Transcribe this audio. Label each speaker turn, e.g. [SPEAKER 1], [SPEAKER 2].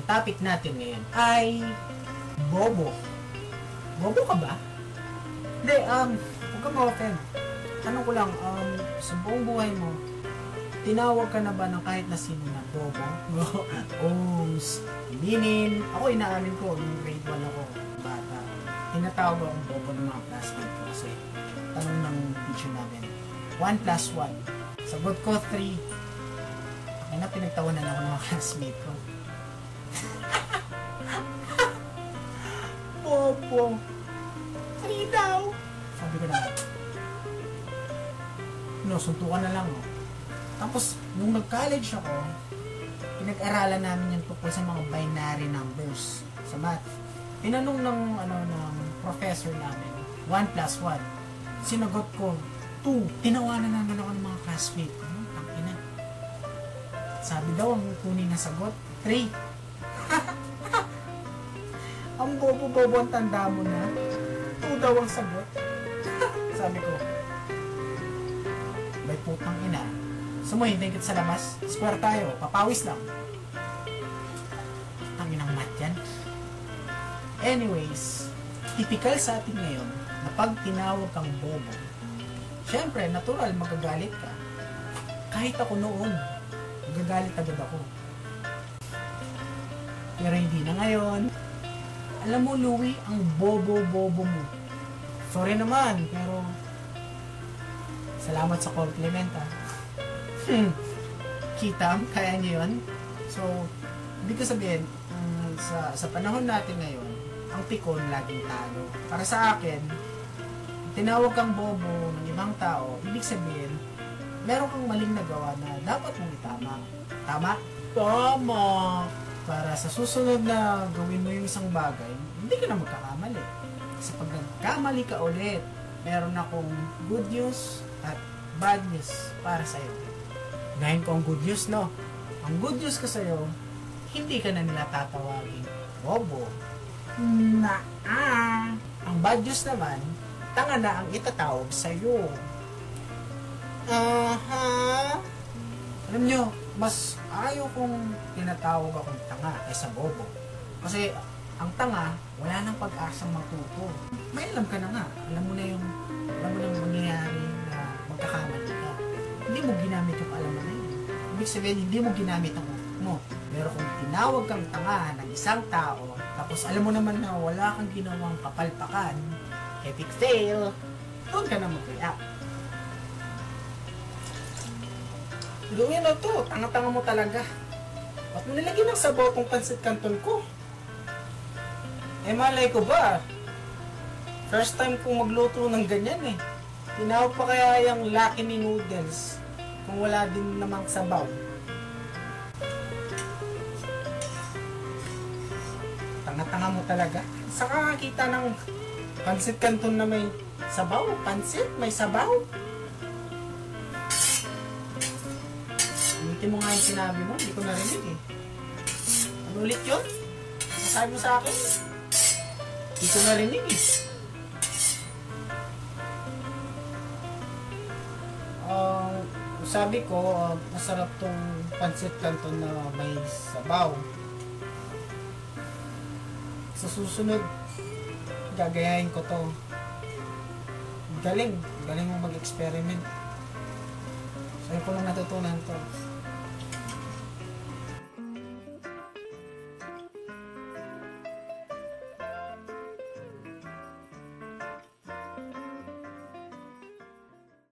[SPEAKER 1] ang topic natin ngayon ay bobo. Bobo ka ba? Hindi, um, huwag ka ma-offend. Tanong ko lang, um, sa buong buhay mo, tinawag ka na ba ng kahit na sino na bobo? Ooms, minin. Ako inaamin ko, nung grade 1 ako, bata. Tinatawag akong bobo ng mga classmate ko kasi tanong ng teacher namin, 1 plus 1. Sagot ko 3. Ay na, pinagtawanan ako ng mga classmate ko. Bobo. Three daw. Sabi ko naman. No, suntukan na lang. Oh. Tapos, nung nag-college ako, pinag-aralan namin yung tungkol sa mga binary numbers sa math. Tinanong ng, ano, ng professor namin, 1 plus 1. Sinagot ko, 2. Tinawanan naman ako ng mga classmate ko. Hmm, ang ina. Sabi daw, ang kunin na sagot, 3. Ang bobo-bobo ang tanda mo na. 2 daw ang sagot. Sabi ko, may putang ina. Sumuhin din kita sa labas. Square tayo. Papawis lang. Ang inang mat yan. Anyways, typical sa atin ngayon na pag tinawag kang bobo, syempre, natural magagalit ka. Kahit ako noon, magagalit agad ako. Pero hindi na ngayon. Alam mo, Louie, ang bobo-bobo mo. Sorry naman, pero salamat sa compliment ah. Hmm. Kita, kaya niyo yun? So, ibig ko sabihin, mm, sa, sa panahon natin ngayon, ang pikon laging talo. Para sa akin, tinawag kang bobo ng ibang tao, ibig sabihin, meron kang maling nagawa na dapat mong itama. Tama? Tama! Para sa susunod na gawin mo yung isang bagay, hindi ka na magkakamali. Kasi pag nagkamali ka ulit, meron akong good news at bad news para sa'yo. Ngayon ko ang good news, no? Ang good news ko sa'yo, hindi ka na nila tatawagin bobo. Na ah. Ang bad news naman, tanga na ang itatawag sa'yo. Aha. Alam nyo, mas ayaw kong tinatawag akong tanga kaysa bobo. Kasi ang tanga, wala nang pag-asang matuto. May alam ka na nga. Alam mo na yung, alam mo na yung mangyayari na magkakamali ka. Hindi mo ginamit yung alam mo na yun. Ibig sabihin, hindi mo ginamit ang mo. Pero kung tinawag kang tanga ng isang tao, tapos alam mo naman na wala kang ginawang kapalpakan, epic fail, doon ka na mag-react. Gawin na to, tanga-tanga mo talaga. Ba't mo nilagyan ng sabaw tong pansit canton ko? Eh malay ko ba? First time kong magluto ng ganyan eh. Tinawag pa kaya yung Lucky Me Noodles kung wala din namang sabaw. Tanga-tanga mo talaga. Saka kakita ng pansit canton na may sabaw. Pansit, may sabaw. Ulitin mo nga yung sinabi mo, hindi ko narinig eh. Ano ulit yun? Masabi mo sa akin? Hindi ko narinig eh. Ah, sabi ko, ah, masarap tong pancit canton na may sabaw. Sa susunod, gagayahin ko to. Galing. Galing mo mag-experiment. Sa'yo ko lang natutunan to.